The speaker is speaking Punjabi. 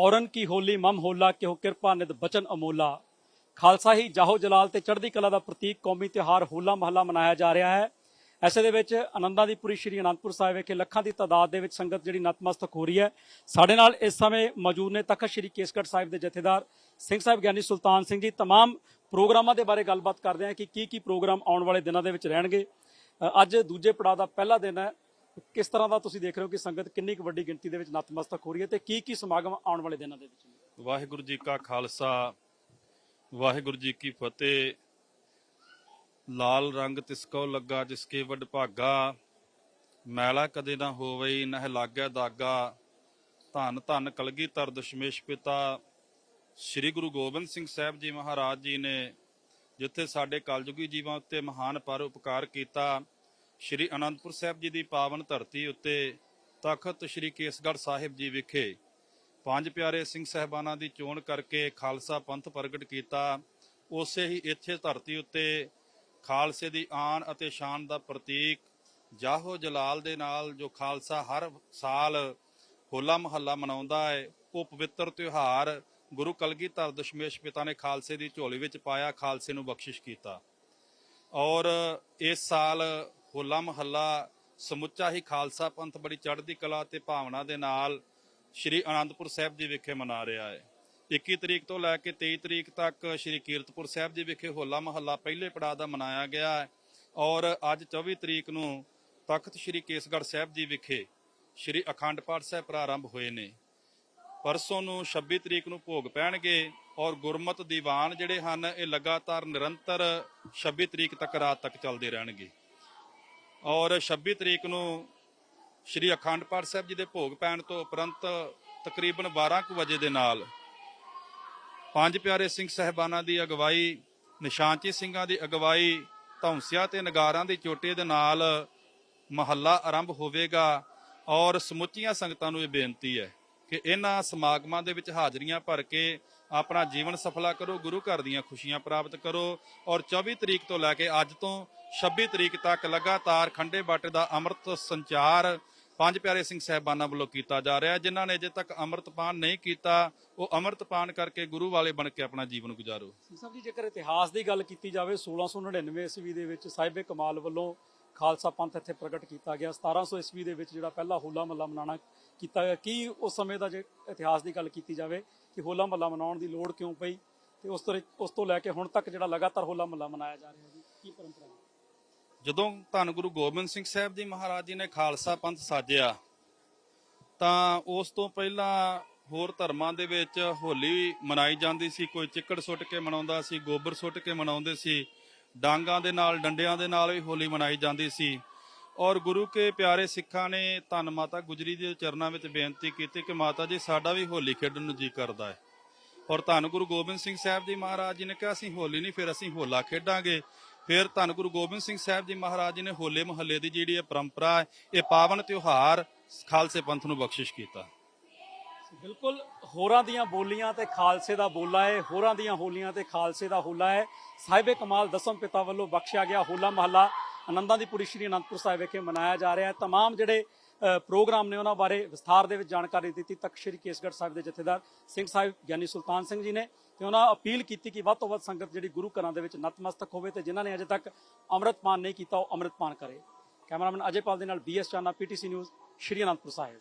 ਔਰਨ ਕੀ ਹੋਲੀ ਮਮ ਹੋਲਾ ਕਿਉ ਕਿਰਪਾ ਨਿਦ ਬਚਨ ਅਮੋਲਾ ਖਾਲਸਾ ਹੀ ਜਾਹੋ ਜਲਾਲ ਤੇ ਚੜ੍ਹਦੀ ਕਲਾ ਦਾ ਪ੍ਰਤੀਕ ਕੌਮੀ ਤਿਉਹਾਰ ਹੋਲਾ ਮਹੱਲਾ ਮਨਾਇਆ ਜਾ ਰਿਹਾ ਹੈ ਐਸੇ ਦੇ ਵਿੱਚ ਆਨੰਦਾਂ ਦੀ ਪੁਰੀ ਸ਼੍ਰੀ ਅਨੰਦਪੁਰ ਸਾਹਿਬ ਵਿਖੇ ਲੱਖਾਂ ਦੀ ਤਾਦਾਦ ਦੇ ਵਿੱਚ ਸੰਗਤ ਜਿਹੜੀ ਨਤਮਸਤਕ ਹੋ ਰਹੀ ਹੈ ਸਾਡੇ ਨਾਲ ਇਸ ਸਮੇਂ ਮੌਜੂਦ ਨੇ ਤਖਤ ਸ਼੍ਰੀ ਕੇਸਗੜ੍ਹ ਸਾਹਿਬ ਦੇ ਜਥੇਦਾਰ ਸਿੰਘ ਸਾਹਿਬ ਗਿਆਨੀ ਸੁਲਤਾਨ ਸਿੰਘ ਜੀ तमाम ਪ੍ਰੋਗਰਾਮਾਂ ਦੇ ਬਾਰੇ ਗੱਲਬਾਤ ਕਰਦੇ ਹਾਂ ਕਿ ਕੀ ਕੀ ਪ੍ਰੋਗਰਾਮ ਆਉਣ ਵਾਲੇ ਦਿਨਾਂ ਦੇ ਵਿੱਚ ਰਹਿਣਗੇ ਅ, ਅੱਜ ਦੂਜੇ ਪੜਾਅ ਦਾ ਪਹਿਲਾ ਦਿਨ ਹੈ ਕਿਸ ਤਰ੍ਹਾਂ ਦਾ ਤੁਸੀਂ ਦੇਖ ਰਹੇ ਹੋ ਕਿ ਸੰਗਤ ਕਿੰਨੀ ਕੁ ਵੱਡੀ ਗਿਣਤੀ ਦੇ ਵਿੱਚ ਨਤਮਸਤਕ ਹੋ ਰਹੀ ਹੈ ਤੇ ਕੀ ਕੀ ਸਮਾਗਮ ਆਉਣ ਵਾਲੇ ਦਿਨਾਂ ਦੇ ਵਿੱਚ ਵਾਹਿਗੁਰੂ ਜੀ ਕਾ ਖਾਲਸਾ, ਵਾਹਿਗੁਰੂ ਜੀ ਕੀ ਫਤਿਹ। ਲਾਲ ਰੰਗ ਤਿਸਕੋ ਲੱਗਾ ਜਿਸਕੇ ਵੱਡ ਭਾਗਾ, ਮੈਲਾ ਕਦੇ ਨਾ ਹੋਵੇ ਨਹਿ ਲਾਗੈ ਦਾਗਾ। ਧੰਨ ਧੰਨ ਕਲਗੀਧਰ ਦਸ਼ਮੇਸ਼ ਪਿਤਾ। ਸ੍ਰੀ ਗੁਰੂ ਗੋਬਿੰਦ ਸਿੰਘ ਸਾਹਿਬ ਜੀ ਮਹਾਰਾਜ ਜੀ ਨੇ ਜਿੱਥੇ ਸਾਡੇ ਕਲਯੁਗੀ ਜੀਵਾਂ ਉੱਤੇ ਮਹਾਨ ਪਰ ਉਪਕਾਰ ਕੀਤਾ ਸ੍ਰੀ ਅਨੰਦਪੁਰ ਸਾਹਿਬ ਜੀ ਦੀ ਪਾਵਨ ਧਰਤੀ ਉੱਤੇ ਤਖਤ ਸ੍ਰੀ ਕੇਸਗੜ੍ਹ ਸਾਹਿਬ ਜੀ ਵਿਖੇ ਪੰਜ ਪਿਆਰੇ ਸਿੰਘ ਸਹਿਬਾਨਾਂ ਦੀ ਚੋਣ ਕਰਕੇ ਖਾਲਸਾ ਪੰਥ ਪ੍ਰਗਟ ਕੀਤਾ। ਉਸੇ ਹੀ ਇੱਥੇ ਧਰਤੀ ਉੱਤੇ ਖਾਲਸੇ ਦੀ ਆਨ ਅਤੇ ਸ਼ਾਨ ਦਾ ਪ੍ਰਤੀਕ ਜਾਹੋ ਜਲਾਲ ਦੇ ਨਾਲ ਜੋ ਖਾਲਸਾ ਹਰ ਸਾਲ ਹੋਲਾ ਮਹੱਲਾ ਮਨਾਉਂਦਾ ਹੈ, ਉਹ ਪਵਿੱਤਰ ਤਿਉਹਾਰ ਗੁਰੂ ਕਲਗੀਧਰ ਦਸ਼ਮੇਸ਼ ਪਿਤਾ ਨੇ ਖਾਲਸੇ ਦੀ ਝੋਲੀ ਵਿੱਚ ਪਾਇਆ, ਖਾਲਸੇ ਨੂੰ ਬਖਸ਼ਿਸ਼ ਕੀਤਾ। ਔਰ ਇਸ ਸਾਲ ਹੋਲਾ ਮਹੱਲਾ ਸਮੁੱਚਾ ਹੀ ਖਾਲਸਾ ਪੰਥ ਬੜੀ ਚੜ੍ਹਦੀ ਕਲਾ ਤੇ ਭਾਵਨਾ ਦੇ ਨਾਲ ਸ਼੍ਰੀ ਅਨੰਦਪੁਰ ਸਾਹਿਬ ਜੀ ਵਿਖੇ ਮਨਾ ਰਿਹਾ ਹੈ। 21 ਤਰੀਕ ਤੋਂ ਲੈ ਕੇ 23 ਤਰੀਕ ਤੱਕ ਸ਼੍ਰੀ ਕੀਰਤਪੁਰ ਸਾਹਿਬ ਜੀ ਵਿਖੇ ਹੋਲਾ ਮਹੱਲਾ ਪਹਿਲੇ ਪੜਾਅ ਦਾ ਮਨਾਇਆ ਗਿਆ ਹੈ ਔਰ ਅੱਜ 24 ਤਰੀਕ ਨੂੰ ਤਖਤ ਸ਼੍ਰੀ ਕੇਸਗੜ੍ਹ ਸਾਹਿਬ ਜੀ ਵਿਖੇ ਸ਼੍ਰੀ ਅਖੰਡ ਪਾਠ ਸਾਹਿਬ ਪ੍ਰਾਰੰਭ ਹੋਏ ਨੇ। ਪਰਸੋਂ ਨੂੰ 26 ਤਰੀਕ ਨੂੰ ਭੋਗ ਪੈਣਗੇ ਔਰ ਗੁਰਮਤ ਦੀਵਾਨ ਜਿਹੜੇ ਹਨ, ਇਹ ਲਗਾਤਾਰ ਨਿਰੰਤਰ 26 ਤਰੀਕ ਤੱਕ ਰਾਤ ਤੱਕ ਚੱਲਦੇ ਰਹਿਣਗੇ। ਔਰ 26 ਤਰੀਕ ਨੂੰ ਸ਼੍ਰੀ ਅਖੰਡ ਪਾਠ ਸਾਹਿਬ ਜੀ ਦੇ ਭੋਗ ਪੈਣ ਤੋਂ ਉਪਰੰਤ ਤਕਰੀਬਨ 12 ਕੁ ਵਜੇ ਦੇ ਨਾਲ ਪੰਜ ਪਿਆਰੇ ਸਿੰਘ ਸਹਿਬਾਨਾਂ ਦੀ ਅਗਵਾਈ ਨਿਸ਼ਾਨਚੀ ਸਿੰਘਾਂ ਦੀ ਅਗਵਾਈ, ਧੌਂਸਿਆ ਤੇ ਨਗਾਰਾਂ ਦੀ ਚੋਟੀ ਦੇ ਨਾਲ ਮਹੱਲਾ ਆਰੰਭ ਹੋਵੇਗਾ ਔਰ ਸਮੁੱਚੀਆਂ ਸੰਗਤਾਂ ਨੂੰ ਇਹ ਬੇਨਤੀ ਹੈ ਕਿ ਇਹਨਾਂ ਸਮਾਗਮਾਂ ਦੇ ਵਿੱਚ ਹਾਜ਼ਰੀਆਂ ਭਰ ਕੇ ਆਪਣਾ ਜੀਵਨ ਸਫਲਾ ਕਰੋ, ਗੁਰੂ ਘਰ ਦੀਆਂ ਖੁਸ਼ੀਆਂ ਪ੍ਰਾਪਤ ਕਰੋ ਔਰ 24 ਤਰੀਕ ਤੋਂ ਲੈ ਕੇ ਅੱਜ ਤੋਂ 26 ਤਰੀਕ ਤੱਕ ਲਗਾਤਾਰ ਖੰਡੇ ਬਾਟੇ ਦਾ ਅੰਮ੍ਰਿਤ ਸੰਚਾਰ ਪੰਜ ਪਿਆਰੇ ਸਿੰਘ ਸਹਿਬਾਨਾਂ ਵੱਲੋਂ ਕੀਤਾ ਜਾ ਰਿਹਾ ਜਿਨ੍ਹਾਂ ਨੇ ਅਜੇ ਤੱਕ ਅੰਮ੍ਰਿਤਪਾਨ ਨਹੀਂ ਕੀਤਾ। ਉਹ ਅੰਮ੍ਰਿਤਪਾਨ ਕਰਕੇ ਗੁਰੂ ਵਾਲੇ ਬਣ ਕੇ ਆਪਣਾ ਜੀਵਨ ਗੁਜ਼ਾਰੋ। ਸਾਹਿਬ ਜੀ, ਜੇਕਰ ਇਤਿਹਾਸ ਦੀ ਗੱਲ ਕੀਤੀ ਜਾਵੇ 1699 ਈਸਵੀ ਦੇ ਵਿੱਚ ਸਾਹਿਬੇ ਕਮਾਲ ਵੱਲੋਂ ਖਾਲਸਾ ਪੰਥ ਇੱਥੇ ਪ੍ਰਗਟ ਕੀਤਾ ਗਿਆ। 1700 ਈਸਵੀ ਦੇ ਵਿੱਚ ਜਿਹੜਾ ਪਹਿਲਾ ਹੋਲਾ ਮਹੱਲਾ ਮਨਾਉਣਾ ਕੀਤਾ ਗਿਆ। ਕੀ ਉਸ ਸਮੇਂ ਦਾ ਜੇ ਇਤਿਹਾਸ ਦੀ ਗੱਲ ਕੀਤੀ ਜਾਵੇ ਕਿ ਹੋਲਾ ਮਹੱਲਾ ਮਨਾਉਣ ਦੀ ਲੋੜ ਕਿਉਂ ਪਈ? ਤੇ ਉਸ ਤੋਂ ਉਸ ਤੋਂ ਲੈ ਕੇ ਹੁਣ ਤੱਕ ਜਿਹੜਾ ਲਗਾਤਾਰ ਹੋਲਾ ਮਹੱਲਾ ਮਨਾਇਆ ਜਾ ਰਿਹਾ ਜੀ, ਕੀ ਪਰੰਪਰਾ ਜਦੋਂ ਧੰਨ ਗੁਰੂ ਗੋਬਿੰਦ ਸਿੰਘ ਸਾਹਿਬ ਜੀ ਮਹਾਰਾਜ ਜੀ ਨੇ ਖਾਲਸਾ ਪੰਥ ਸਾਜਿਆ, ਤਾਂ ਉਸ ਤੋਂ ਪਹਿਲਾਂ ਹੋਰ ਧਰਮਾਂ ਦੇ ਵਿੱਚ ਹੋਲੀ ਮਨਾਈ ਜਾਂਦੀ ਸੀ, ਕੋਈ ਚਿੱਕੜ ਸੁੱਟ ਕੇ ਮਨਾਉਂਦਾ ਸੀ, ਗੋਬਰ ਸੁੱਟ ਕੇ ਮਨਾਉਂਦੇ ਸੀ, ਡਾਂਗਾਂ ਦੇ ਨਾਲ, ਡੰਡਿਆਂ ਦੇ ਨਾਲ ਵੀ ਹੋਲੀ ਮਨਾਈ ਜਾਂਦੀ ਸੀ। ਔਰ ਗੁਰੂ ਕੇ ਪਿਆਰੇ ਸਿੱਖਾਂ ਨੇ ਧੰਨ ਮਾਤਾ ਗੁਜਰੀ ਦੇ ਚਰਨਾਂ ਵਿੱਚ ਬੇਨਤੀ ਕੀਤੀ ਕਿ ਮਾਤਾ ਜੀ, ਸਾਡਾ ਵੀ ਹੋਲੀ ਖੇਡਣ ਨੂੰ ਜੀ ਕਰਦਾ ਹੈ। ਔਰ ਧੰਨ ਗੁਰੂ ਗੋਬਿੰਦ ਸਿੰਘ ਸਾਹਿਬ ਜੀ ਮਹਾਰਾਜ ਜੀ ਨੇ ਕਿਹਾ, ਅਸੀਂ ਹੋਲੀ ਨਹੀਂ, ਫਿਰ ਅਸੀਂ ਹੋਲਾ ਖੇਡਾਂਗੇ। ਫਿਰ ਧੰਨ ਗੁਰੂ ਗੋਬਿੰਦ ਸਿੰਘ ਸਾਹਿਬ ਜੀ ਮਹਾਰਾਜ ਜੀ ਨੇ ਹੋਲੇ ਮਹੱਲੇ ਦੀ ਜਿਹੜੀ ਇਹ ਪਰੰਪਰਾ ਹੈ ਇਹ ਪਾਵਨ ਤਿਉਹਾਰ ਖਾਲਸੇ ਪੰਥ ਨੂੰ ਬਖਸ਼ਿਸ਼ ਕੀਤਾ ਬਿਲਕੁਲ ਹੋਰਾਂ ਦੀਆਂ ਬੋਲੀਆਂ ਤੇ ਖਾਲਸੇ ਦਾ ਬੋਲਾ ਹੈ ਹੋਰਾਂ ਦੀਆਂ ਹੋਲੀਆਂ ਤੇ ਖਾਲਸੇ ਦਾ ਹੋਲਾ ਹੈ ਸਾਹਿਬੇ ਕਮਾਲ ਦਸਮ ਪਿਤਾ ਵੱਲੋਂ ਬਖਸ਼ਿਆ ਗਿਆ ਹੋਲਾ ਮਹੱਲਾ ਆਨੰਦਾਂ ਦੀ ਪੁਰੀ ਸ਼੍ਰੀ ਅਨੰਦਪੁਰ ਸਾਹਿਬ ਵਿਖੇ ਮਨਾਇਆ ਜਾ ਰਿਹਾ ਹੈ तमाम ਜਿਹੜੇ ਅ, ਪ੍ਰੋਗਰਾਮ ਨੇ ਉਹਨਾਂ ਬਾਰੇ ਵਿਸਥਾਰ ਦੇ ਵਿੱਚ ਜਾਣਕਾਰੀ ਦਿੱਤੀ ਤਖਤ ਸ਼੍ਰੀ ਕੇਸਗੜ੍ਹ ਸਾਹਿਬ ਦੇ ਜਥੇਦਾਰ ਸਿੰਘ ਸਾਹਿਬ ਗਿਆਨੀ ਸੁਲਤਾਨ ਸਿੰਘ ਜੀ ਨੇ ਤੇ ਉਹਨਾਂ ਅਪੀਲ ਕੀਤੀ ਕਿ ਵੱਧ ਤੋਂ ਵੱਧ ਸੰਗਤ ਜਿਹੜੀ ਗੁਰੂ ਘਰਾਂ ਦੇ ਵਿੱਚ ਨਤਮਸਤਕ ਹੋਵੇ ਤੇ ਜਿਨ੍ਹਾਂ ਨੇ ਅਜੇ ਤੱਕ ਅੰਮ੍ਰਿਤਪਾਨ ਨਹੀਂ ਕੀਤਾ, ਉਹ ਅੰਮ੍ਰਿਤਪਾਨ ਕਰੇ। ਕੈਮਰਾਮੈਨ ਅਜੇ ਪਾਲ ਦੇ ਨਾਲ BS Chana PTC news, Shri Anandpur Sahib.